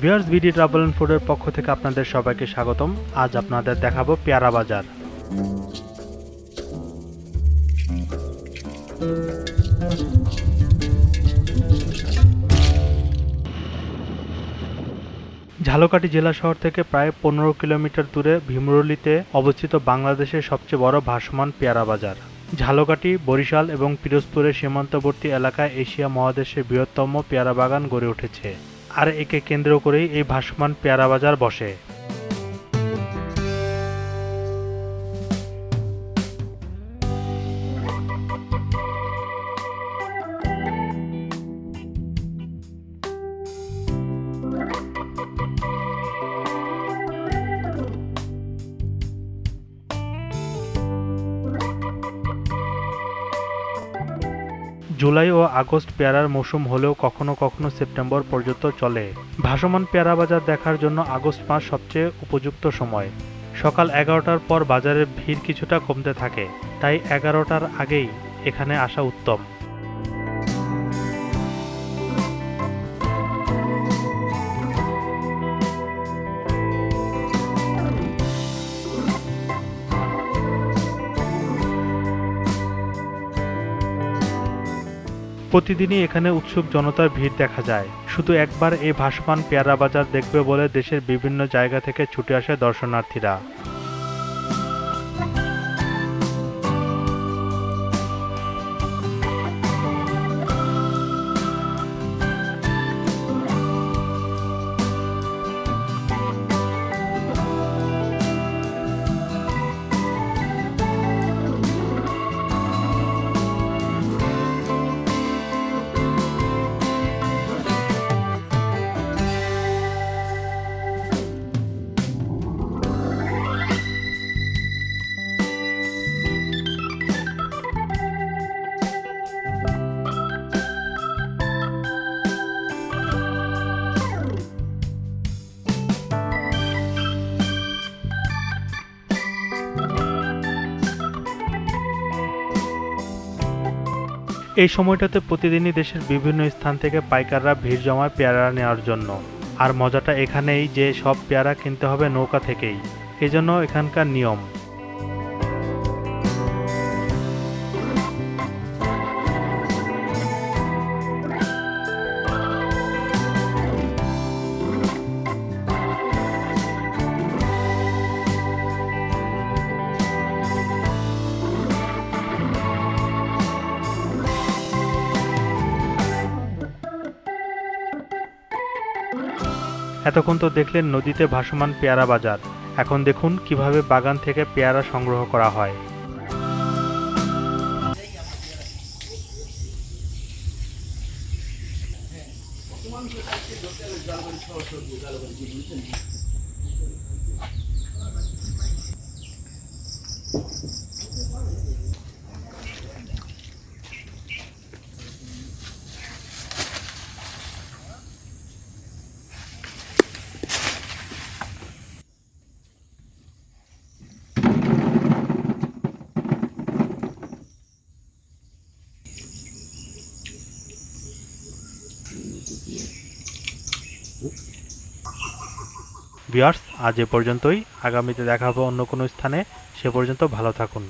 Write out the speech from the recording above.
Viewers BD travel and ফুডের পক্ষ থেকে আপনাদের সবাইকে স্বাগতম। আজ আপনাদের দেখাবো পেয়ারা বাজার। ঝালকাঠি জেলা শহর থেকে প্রায় পনেরো কিলোমিটার দূরে ভীমরুলিতে অবস্থিত বাংলাদেশের সবচেয়ে বড় ভাসমান পেয়ারা বাজার। ঝালকাঠি, বরিশাল এবং পিরোজপুরের সীমান্তবর্তী এলাকায় এশিয়া মহাদেশের বৃহত্তম পেয়ারা বাগান গড়ে উঠেছে। আর একে কেন্দ্র করেই এই ভাসমান পেয়ারা বাজার বসে। জুলাই ও আগস্ট পেয়ারার মৌসুম হলেও কখনো কখনো সেপ্টেম্বর পর্যন্ত চলে। ভাসমান পেয়ারা বাজার দেখার জন্য আগস্ট মাস সবচেয়ে উপযুক্ত সময়। সকাল এগারোটার পর বাজারের ভিড় কিছুটা কমতে থাকে, তাই এগারোটার আগেই এখানে আসা উত্তম। প্রতিদিনই এখানে উৎসুক জনতার ভিড় দেখা যায়। শুধু একবার এই ভাসমান পেয়ারা বাজার দেখবে বলে দেশের বিভিন্ন জায়গা থেকে ছুটে আসে দর্শনার্থীরা। এই সময়টাতে প্রতিদিনই দেশের বিভিন্ন স্থান থেকে পাইকাররা ভিড় জমায় পেয়ারা নেওয়ার জন্য। আর মজাটা এখানেই যে সব পেয়ারা কিনতে হবে নৌকা থেকেই। এজন্য এখানকার নিয়ম। এতক্ষণ তো দেখলেন নদীতে ভাসমান পেয়ারা বাজার। এখন দেখুন কীভাবে বাগান থেকে পেয়ারা সংগ্রহ করা হয়। ভিউয়ার্স আজ এ পর্যন্তই। আগামীতে দেখা হবে অন্য কোনো স্থানে। সে পর্যন্ত ভালো থাকুন।